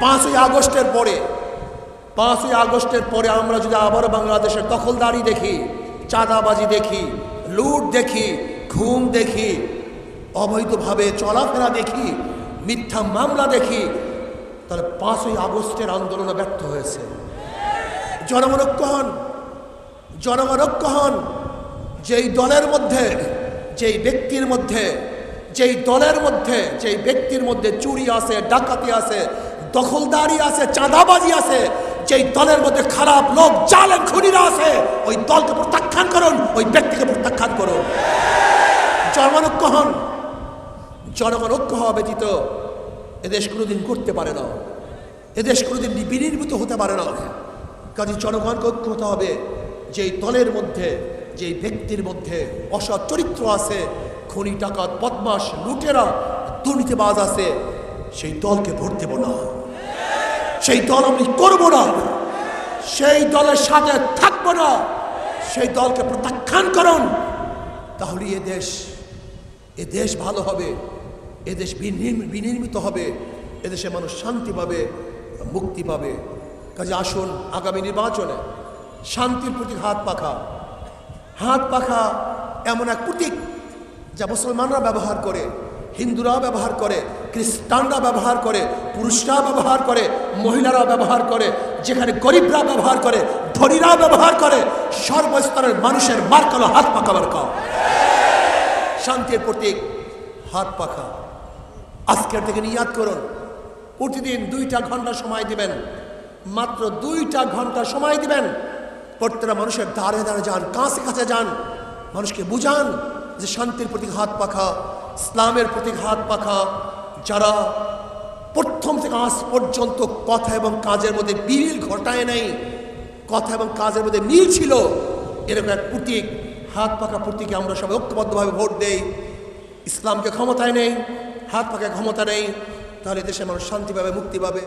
পাঁচই আগস্টের পরে, পাঁচই আগস্টের পরে আমরা যদি আবারও বাংলাদেশের দখলদারি দেখি, চাঁদাবাজি দেখি, লুট দেখি, ঘুম দেখি, অবৈধভাবে চলাফেরা দেখি, মিথ্যা মামলা দেখি, তাহলে পাঁচই আগস্টের আন্দোলন ব্যর্থ হয়েছে। জনগণ হন জনগণ হন, যেই দলের মধ্যে, যেই ব্যক্তির মধ্যে, যেই দলের মধ্যে, যেই ব্যক্তির মধ্যে চুরি আছে, ডাকাতি আছে দখলদারি আছে, চাঁদাবাজি আছে, যেই দলের মধ্যে খারাপ লোক জালেন খুনিরা আছে, ওই দলকে প্রত্যাখ্যান করুন, ওই ব্যক্তিকে প্রত্যাখ্যান করুন। জনগণ ঐক্য হন। জনগণ ঐক্য হওয়া ব্যতীত এদেশ কোনোদিন করতে পারে না। এদেশ কোনোদিন বিনির্মিত হতে পারে না। কাজে জনগণকে ঐক্য হতে হবে। যেই দলের মধ্যে, যেই ব্যক্তির মধ্যে অসৎ চরিত্র আছে, খনি টাকাত বদমাস লুটেরা, দুর্নীতিবাজ আছে, সেই দলকে ভোট দেব না। সেই দল আমি করব না। সেই দলের সাথে থাকব না। সেই দলকে প্রত্যাখ্যান করুন। তাহলে এ দেশ এ দেশ ভালো হবে। এ দেশ বিনির্মিত হবে। এদেশে মানুষ শান্তি পাবে, মুক্তি পাবে। কাজে আসুন আগামী নির্বাচনে। শান্তির প্রতি হাত পাখা। হাত পাখা এমন এক প্রতীক যা মুসলমানরা ব্যবহার করে, হিন্দুরাও ব্যবহার করে। খ্রিস্টানরা ব্যবহার করে, পুরুষরা ব্যবহার করে মহিলারা ব্যবহার করে, যেখানে গরিবরা ব্যবহার করে ধনীরা ব্যবহার করে, সর্বস্তরের মানুষের মার্কালো হাত পাকা মার্কা শান্তির প্রতীক, হাত পাখা আজকের থেকে নিয়াদ করুন। প্রতিদিন দুইটা ঘণ্টা সময় দিবেন। মাত্র দুইটা ঘণ্টা সময় দিবেন। প্রত্যেকটা মানুষের দাঁড়ে দ্বারে যান, কাছে কাছে যান। মানুষকে বুঝান যে শান্তির প্রতীক হাত পাখা, ইসলামের প্রতীক হাত পাখা যারা প্রথম থেকে আজ পর্যন্ত কথা এবং কাজের মধ্যে বিল ঘটায় নাই, কথা এবং কাজের মধ্যে মিল ছিল, এরকম এক প্রতীক, হাত পাকা প্রতীকে আমরা সবাই ঐক্যবদ্ধভাবে ভোট দেই। ইসলামকে ক্ষমতায় নেই, হাত পাকা ক্ষমতা নেই, তাহলে দেশের মানুষ শান্তি পাবে মুক্তি পাবে।